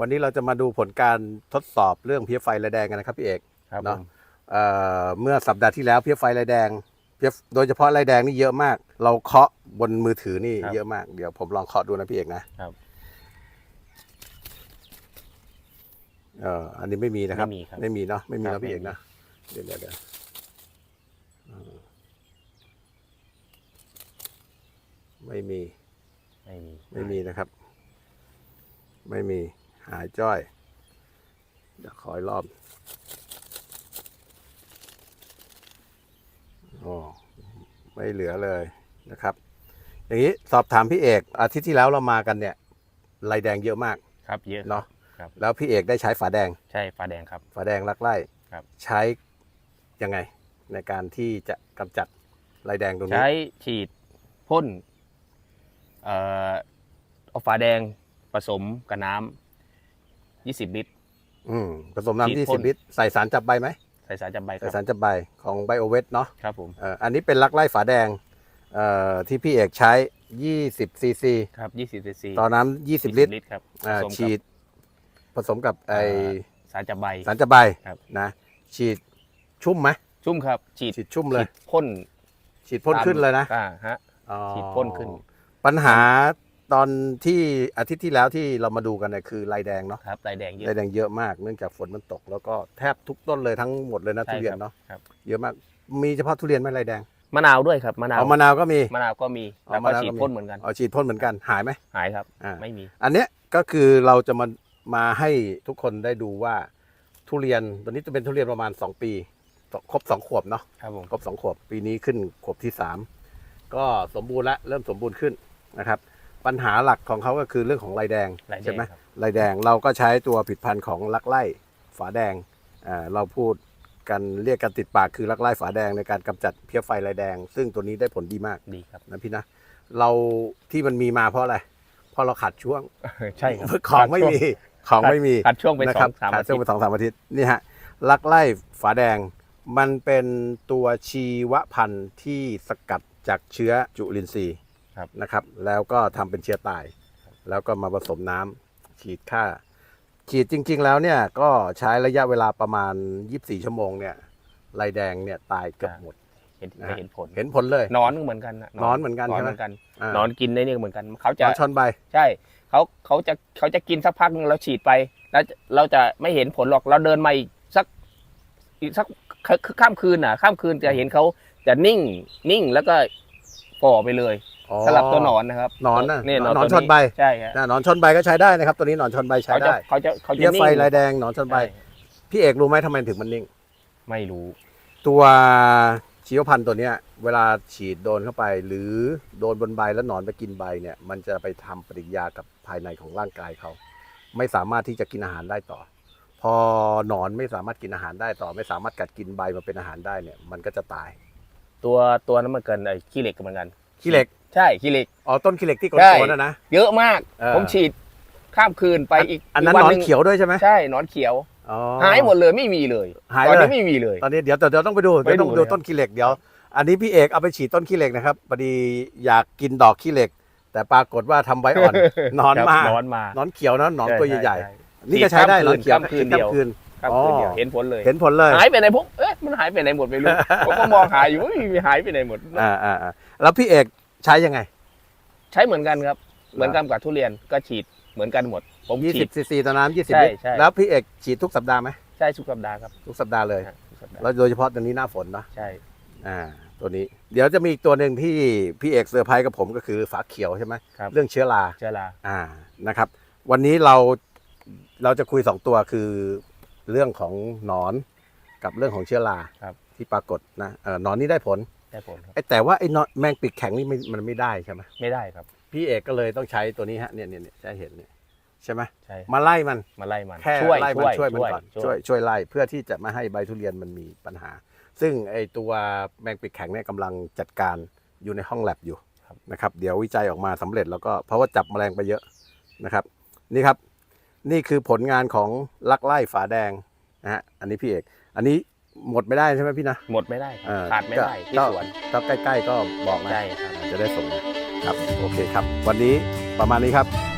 วันนี้เราจะมาดูผลการทดสอบเรื่องเพี้ยไฟระแดงกันนะครับพี่เอกครับเนอะผมเอ่อเมื่อสัปดาห์ที่แล้วเพี้ยไฟลายแดงเพี้ยโดยเฉพาะลายแดงนี่เยอะมาก เราเคาะบนมือถือนี่เยอะมากเดี๋ยวผมลองเคาะดูนะพี่เอกนะครับเอออันนี้ไม่มีนะครับไม่มีครับไม่มีเนาะไม่มีครัเนาะบ พี่เอกไม่มีนะเดี๋ยวเดี๋ยวเดี๋ยวเออไม่มี ไม่มีไม่มีนะครับ ไม่มี หายจ้อยเดี๋ยวขออีกรอบโอ้ไม่เหลือเลยนะครับ อย่างนี้สอบถามพี่เอก อาทิตย์ที่แล้วเรามากันเนี่ยลายแดงเยอะมากครับเยอะเนาะครับแล้วพี่เอกได้ใช้ฝาแดงใช่ฟ้าแดงครับ ฝาแดงลักไล่ครับ ใช้ยังไงในการที่จะกำจัดลายแดงตรงนี้ใช้ฉีดพ่นเอ่อเอาฟ้าแดงผสมกับน้ำ 20ลิตร อืมผสมน้ำฉีดยี่พ่สิบนลิตร ใส่สารจับใบไหมใส่สารจำใบคใส่รับสารจับใบของไบโอเวทเนาะครับผมเอ่ออันนี้เป็นลักไล่ฝาแดงเอ่อที่พี่เอกใช้20ซีซีครับ20ซีซีต่อน้ำ20ลิตรลิตรครับอ่าผสมกับ ฉีด ผสมกับไออ่าสารจำใบ สารจับใบครับ นะ ฉีดชุ่มไหมชุ่มครับฉีดฉีดชุ่มเลย ฉีดพ่นฉีดพ่นตามขึ้นเลยนะอ่าฮะ อ๋อฉีดพ่นขึ้น ปัญหา ตอนที่อาทิตย์ที่แล้วที่เรามาดูกันเนี่ยคือลายแดงเนาะครับลายแดงเยอะลายแดงเยอะมากเนื่องจากฝนมันตก แล้วก็แทบทุกต้นเลยทั้งหมดเลยนะใช่ทุเรียนครับเนาะครับเยอะมากมีเฉพาะทุเรียนไหมลายแดงมะนาวด้วยครับมะนาวเอามะนาวก็มีมะนาวก็มีอ๋อแล้วมะก็นาวก็ฉีดมีพ่นเหมือนกันเอาฉีดพ่นเหมือนกันหายไหมหายครับอ่าไม่มี อันเนี้ยก็คือเราจะมามาให้ทุกคนได้ดูว่าทุเรียนตัวนี้จะเป็นทุเรียนประมาณ 2 ปีครบ2ขวบเนาะครับผมครบ2ขวบปีนี้ขึ้นขวบที่ 3 ก็สมบูรณ์และเริ่มสมบูรณ์ขึ้นนะครับ ปัญหาหลักของเขาก็คือเรื่องของลายแดงลายแดใช่งไหมครับ ลายแดงเราก็ใช้ตัวผลิดพันธุ์ของลักไล่ฝาแดงอ่าเราพูดกันเรียกกันติดปากคือลักไล่ฝาแดงในการกำจัดเพี้ยไฟลายแดง ซึ่งตัวนี้ได้ผลดีมากดีครับ นะพี่นะเราที่มันมีมาเพราะอะไรเพราะเราขาดช่วง ใช่ครับของไม่มีของไม่มี ขัดช่วงไปนะสคอรับงสามขาดอาช่ทิวงตไปย์สองสามอาทิตย์นี่ฮะลักไล่ฝาแดงมันเป็นตัวชีวพันธุ์ที่สกัดจากเชื้อจุลินทรีย์ ครับนะครับ แล้วก็ทำเป็นเชื้อตาย แล้วก็มาผสมน้ำฉีดฆ่า ฉีดจริง ๆ แล้วเนี่ยก็ใช้ระยะเวลาประมาณ 24 ชั่วโมงเนี่ยลายแดงเนี่ยตายเกือบหมดเห็นนะไม่เห็นผลเห็นผลเลยนอนก็เหมือนกันนะนอนเหมือนกันนอนใช่ไหมเหมือนกันอ่านอนกินได้เนี่ยเหมือนกันเขานจะอนชนใบใช่เขาเขาจะเขาจะกินสักพักนึงเราฉีดไป แล้วเราจะไม่เห็นผลหรอกเราเดินมาอีกสักอีกสักข้ามคืนอะ ข้ามคืนจะเห็นเขาจะนิ่งนิ่งแล้วก็ฝ่อไปเลย อ๋อสำหรับตัวหนอนนะครับหนอนน่ะเนี่ยหนอนตัวชนใบใช่ครับนะหนอนชนใบก็ใช้ได้นะครับ ตัวนี้หนอนชนใบใช้เขาจะได้เขาจะเขาจะเพี้ยนิ่งไฟลายแดงหนอนชนใบใช่พี่เอกรู้ไหมทำไมถึงมันนิ่ง ไม่รู้ ตัวชีวพันธุ์ตัวเนี้ย เวลาฉีดโดนเข้าไป หรือโดนบนใบแล้วหนอนไปกินใบเนี่ย มันจะไปทำปฏิกิริยากับภายในของร่างกายเขา ไม่สามารถที่จะกินอาหารได้ต่อ พอหนอนไม่สามารถกินอาหารได้ต่อ ไม่สามารถกัดกินใบมาเป็นอาหารได้เนี่ย มันก็จะตาย ตัวตัวนั้นมันเกินไอ้ขี้เหล็กเหมือนกันขี้เหล็ก ใช่ขี้เหล็ก อ๋อต้นขี้เหล็กที่โกใช่นๆนะนะ เยอะมาก เออ ผมฉีดข้ามคืนไปอีกอันนั้นกหนอนงเขียวด้วยใช่ไหมใช่หนอนเขียว อ๋อ หายหมดเลยไม่มีเลยหายตอนเลนี้ยไม่มีเลย ตอนนี้เดี๋ยวเดี๋ยวต้องไปดูไปเดี๋ยวต้องดูดูเลยต้นขี้เหล็กเดี๋ยว อันนี้พี่เอกเอาไปฉีดต้นขี้เหล็กนะครับพอดีอยากกินดอกขี้เหล็ก แต่ปรากฏว่าทำใบอ่อนนอนครับมานอนมาหนอนเขียวนะหนอนตัวใหญ่ช่ๆนี่ก็ใช้ได้หนอนเขียวข้ามคืนเดียวคืนข้ามคืนเดียวอ๋อเห็นผลเลย เห็นผลเลย หายไปไหนพวกเอ๊ะมันหายไปไหนหมดไม่รู้ ผมก็มองหาอยู่ไม่มีหายไปไหนหมด อ่าอ่าอ่าแล้วพี่เอก ใช้ยังไง ใช้เหมือนกันครับ เหมือนกันกับทุเรียนก็ฉีดเหมือนกันหมด ผมฉีด 20ซีซีต่อน้ำ20ใช่ลิตรใช่ แล้วพี่เอกฉีดทุกสัปดาห์ไหมใช่ทุกสัปดาห์ครับทุกสัปดาห์เลยทุกสัปดาห์แล้วโดยเฉพาะตอนนี้หน้าฝนเนาะใช่อ่า ตัวนี้ เดี๋ยวจะมีอีกตัวหนึ่งที่พี่เอกเซอร์ไพรส์กับผมก็คือฝาเขียวใช่ไหมครับเรื่องเชื้อรา เชื้อรา อ่านะครับ วันนี้เราเราจะคุยสองตัวคือเรื่องของหนอนกับเรื่องของเชื้อราครับ ที่ปรากฏนะเออหนอนนี่ได้ผล ได้ผลครับ ไอ้แต่ว่าไอ้หนอนแมงปีกแข็งนี่ไม่มันไม่ได้ใช่ไหมไม่ได้ครับ พี่เอกก็เลยต้องใช้ตัวนี้ฮะเนี่ยเนี่ยเนี่ยจะเห็นเนี่ยใช่ไหมใช่มาไล่มันมาไล่มันแค่ช่วยไล่มันช่วยมันช่วยก่อนช่ช่ววยยช่วยไล่เพื่อที่จะไม่ให้ใบทุเรียนมันมีปัญหา ซึ่งไอ้ตัวแมงปีกแข็งเนี่ยกำลังจัดการอยู่ในห้องแลบอยู่นะครับ เดี๋ยววิจัยออกมาสำเร็จแล้วก็เพราะว่าจับแมลงไปเยอะนะครับ นี่ครับ นี่คือผลงานของลักไล่ฝาแดงนะฮะอันนี้พี่เอก อันนี้ หมดไม่ได้ใช่ไหมพี่นะ หมดไม่ได้ครับเอ่อขาดไม่ได้ที่ก็สวนก็ใกล้ ๆ ก็บอกมาใช่ครับ จะได้ส่งครับ โอเคครับ วันนี้ประมาณนี้ครับ